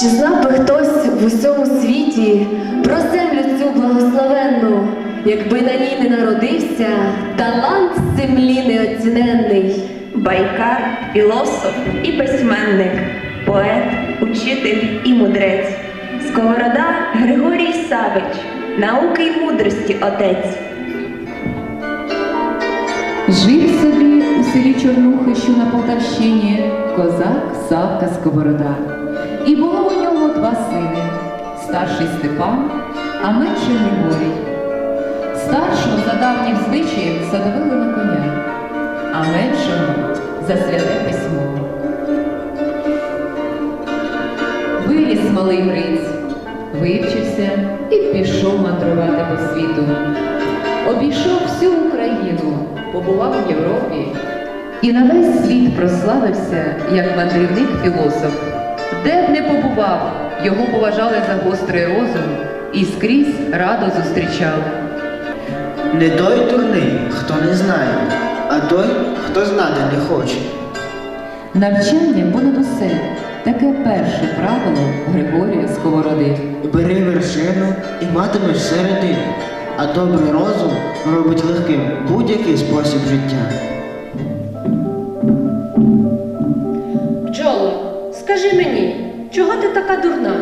Чи знав би хтось в усьому світі про землю цю благословенну, якби на ній не народився талант землі неоціненний? Байкар, філософ і письменник, поет, учитель і мудрець. Сковорода Григорій Савич, науки й мудрості отець. Жив собі у селі Чорнухи, що на Полтавщині, козак Савка Сковорода. І було старший Степан, а менший Григорій. Старшого за давнім звичаєм садовили на коня, а меншого за святе письмо. Виріс малий Гриць, вивчився і пішов мандрувати по світу. Обійшов всю Україну, побував у Європі і на весь світ прославився як мандрівник філософ. Де б не побував, його поважали за гострий розум і скрізь радо зустрічали. Не той дурний, хто не знає, а той, хто знати не хоче. Навчання понад усе таке перше правило Григорія Сковороди. Бери вершину і матимеш середину, а добрий розум робить легким будь-який спосіб життя. Така дурна?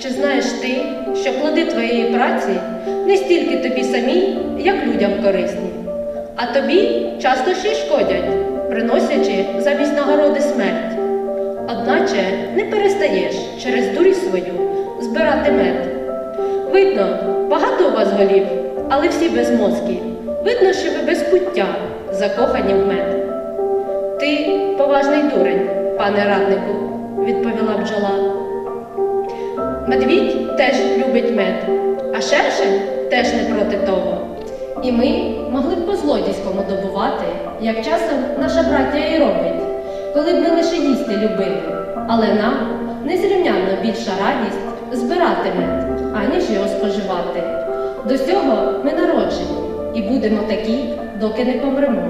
Чи знаєш ти, що плоди твоєї праці не стільки тобі самій, як людям корисні, а тобі часто ще й шкодять, приносячи замість нагороди смерть. Одначе не перестаєш через дурість свою збирати мед. Видно, багато у вас голів, але всі безмозкі. Видно, що ви без пуття, закохані в мед. Ти поважний дурень, пане раднику, відповіла бджола. Медвідь теж любить мед, а шершень теж не проти того. І ми могли б по злодійському добувати, як часом наша браття і робить, коли б ми лише їсти любили, але нам незрівнянно більша радість збирати мед, аніж його споживати. До цього ми народжені і будемо такі, доки не помремо.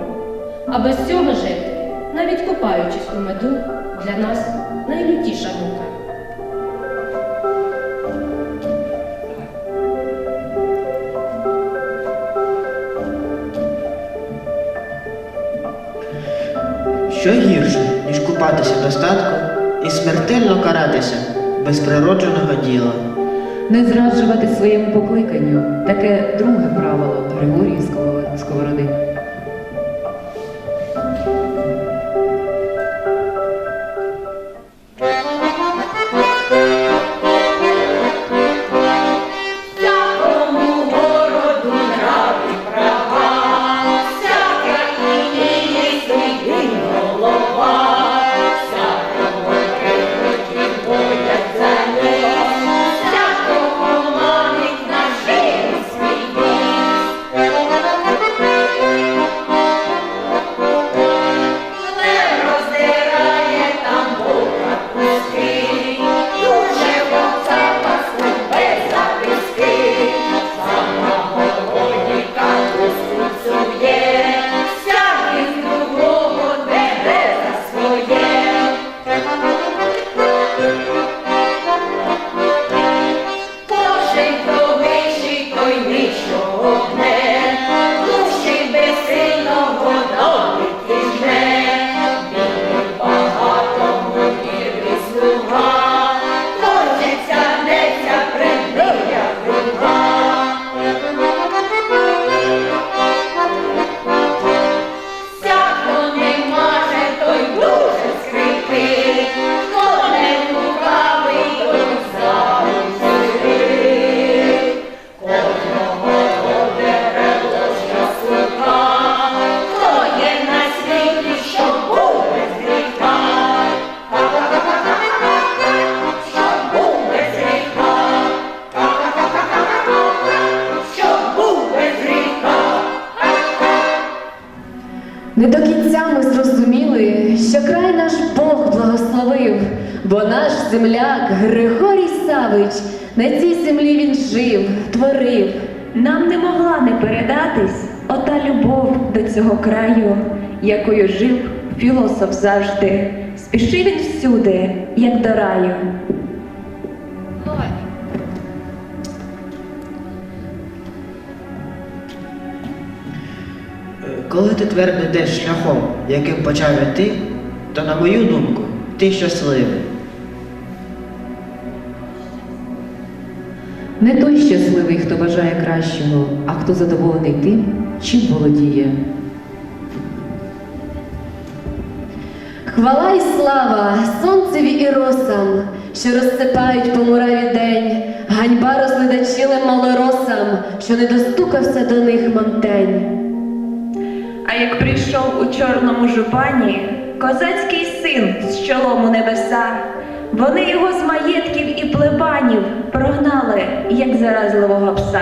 А без цього жити, навіть купаючись у меду, для нас найлютіша мука. Що гірше, ніж купатися достатку і смертельно каратися без природженого діла. Не зраджувати своєму покликанню таке друге правило Григорії Сково- Сковороди. Не до кінця ми зрозуміли, що край наш Бог благословив, бо наш земляк Григорій Савич на цій землі він жив, творив. Нам не могла не передатись ота любов до цього краю, якою жив філософ завжди. Спішив він всюди, як до раю. Коли ти твердо йдеш шляхом, яким почав іти, то, на мою думку, ти щасливий. Не той щасливий, хто бажає кращого, а хто задоволений тим, чим володіє. Хвала і слава сонцеві і росам, що розсипають по мураві день, ганьба розледачилим малоросам, що не достукався до них мантень. А як прийшов у чорному жупані козацький син з чолом у небеса, вони його з маєтків і плебанів прогнали, як заразливого пса.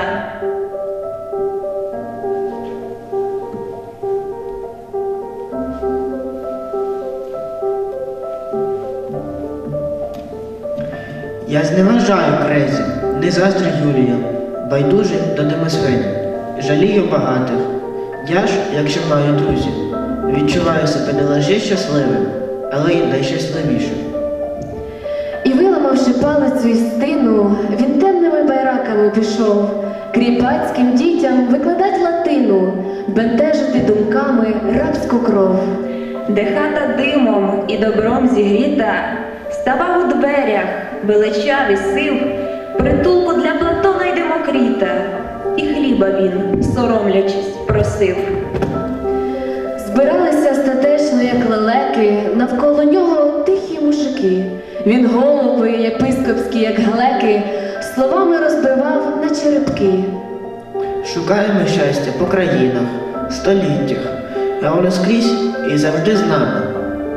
Я зневажаю крезі, не заздрю Юлія, байдужий до демосфені, жалію багатих. Я ж, якщо маю друзів, відчуваю себе не лише щасливим, але й найщасливішим. І виламавши палицю і стину, він темними байраками пішов, кріпацьким дітям викладать латину, бентежити думками рабську кров. де хата димом і добром зігріта, ставав у дверях, величав і сив, притулку для Платона й Демокріта, і хліба він, соромлячись, просив. Збиралися статечно, як лелеки, навколо нього тихі мужики. Він голови єпископські, як глеки, словами розбивав на черепки. Шукаємо щастя по країнах, століттях, а воно скрізь і завжди з нами,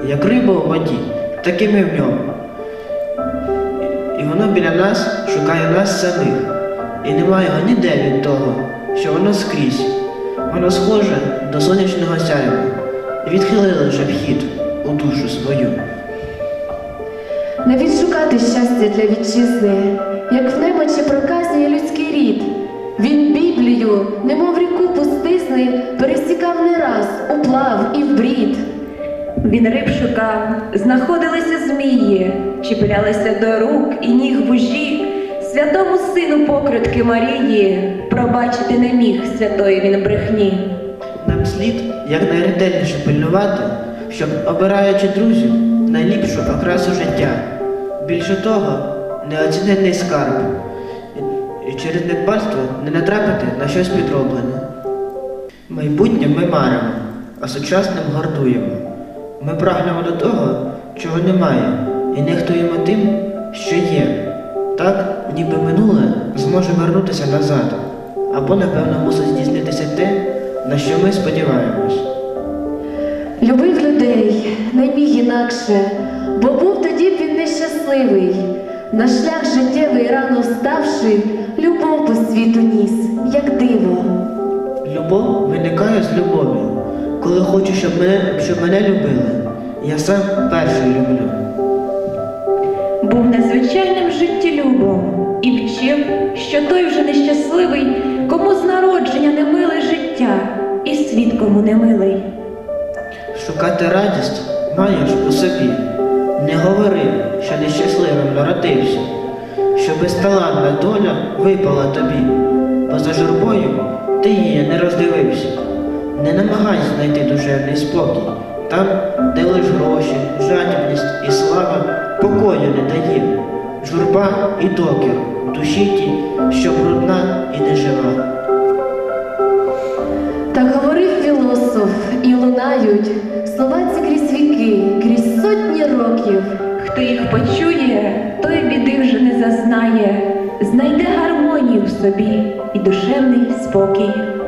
як риба у воді, так і ми в ньому. І воно біля нас шукає нас самих, і немає його ніде від того, що воно скрізь. Воно схоже до сонячного сяйва, і відхилили вже вхід у душу свою. Не відшукати щастя для вітчизни, як в немочі проказує людський рід. Він Біблію, немов ріку пустизни, пересікав не раз, уплав і в брід. Він риб шукав, знаходилися змії, чіплялися до рук і ніг вужі, святому сину покритки Марії, пробачити не міг святої він брехні. Нам слід якнайретельніше пильнувати, щоб, обираючи друзів, найліпшу окрасу життя. Більше того, неоціненний скарб. І через недбальство не натрапити на щось підроблене. Майбутнє ми маримо, а сучасним гордуємо. Ми прагнемо до того, чого немає, і нехтуємо тим, що є. Так, ніби минуле зможе вернутися назад, або, напевно, мусить здійснитися те, на що ми сподіваємось. Любив людей, не міг інакше, бо був тоді б він нещасливий. На шлях життєвий рано вставши, любов по світу ніс, як диво. Любов виникає з любові. Коли хочу, щоб мене, щоб мене любили, я сам перший люблю. Був незвичайним життєлюбом що той вже нещасливий, кому з народження не миле життя, і світ кому не милий. Шукати радість маєш у собі. Не говори, що нещасливим народився, що безталанна доля випала тобі, бо за журбою ти її не роздивився. Не намагайся знайти душевний спокій, там, де лиш гроші, жадібність і слава покою не дає. Журба і докір, душі ті, що брудна і нежива. Так говорив філософ, і лунають слова ці крізь віки, крізь сотні років. Хто їх почує, той біди вже не зазнає, знайде гармонію в собі і душевний спокій.